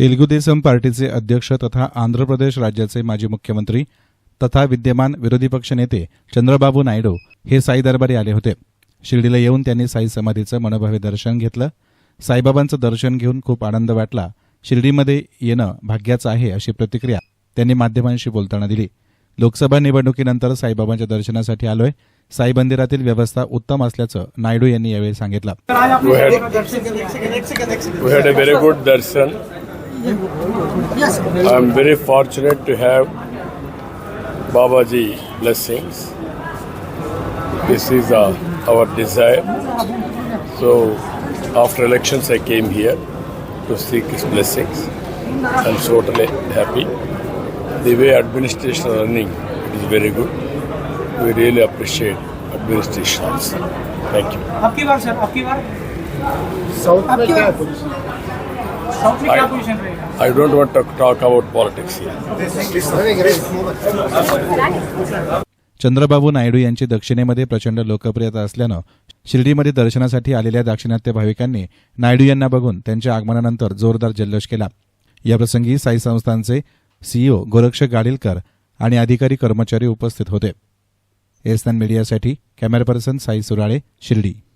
तेलगू देसम पार्टीचे अध्यक्ष तथा आंध्र प्रदेश राज्याचे माजी मुख्यमंत्री तथा विद्यमान विरोधी पक्ष नेते चंद्रबाबू नायडू हे साई दरबारी आले होते. शिर्डीला येऊन त्यांनी साई समाधीचं मनोभावे दर्शन घेतलं. साईबाबांचं दर्शन घेऊन खूप आनंद वाटला. शिर्डीमध्ये येणं भाग्याचं आहे अशी प्रतिक्रिया त्यांनी माध्यमांशी बोलताना दिली. लोकसभा निवडणुकीनंतर साईबाबांच्या दर्शनासाठी आलोय. साई मंदिरातील व्यवस्था उत्तम असल्याचं नायडू यांनी यावेळी सांगितलं. I am very fortunate to have Babaji blessings. This is uh, our desire. So after elections, I came here to seek his blessings. I'm totally happy. The way administration is running is very good. We really appreciate administration. Thank you. South I- I don't want to talk about politics here. Chandrababu Naidu यांची दक्षिणेमध्ये प्रचंड लोकप्रियता असल्यानं शिर्डीमध्ये दर्शनासाठी आलेल्या दाक्षिणात्य भाविकांनी नायडू यांना बघून त्यांच्या आगमनानंतर जोरदार जल्लोष केला. याप्रसंगी साई संस्थानचे सीईओ गोरक्ष गाडीलकर आणि अधिकारी कर्मचारी उपस्थित होते. एसनान मीडियासाठी कॅमेरा पर्सन साई सुराळे शिर्डी.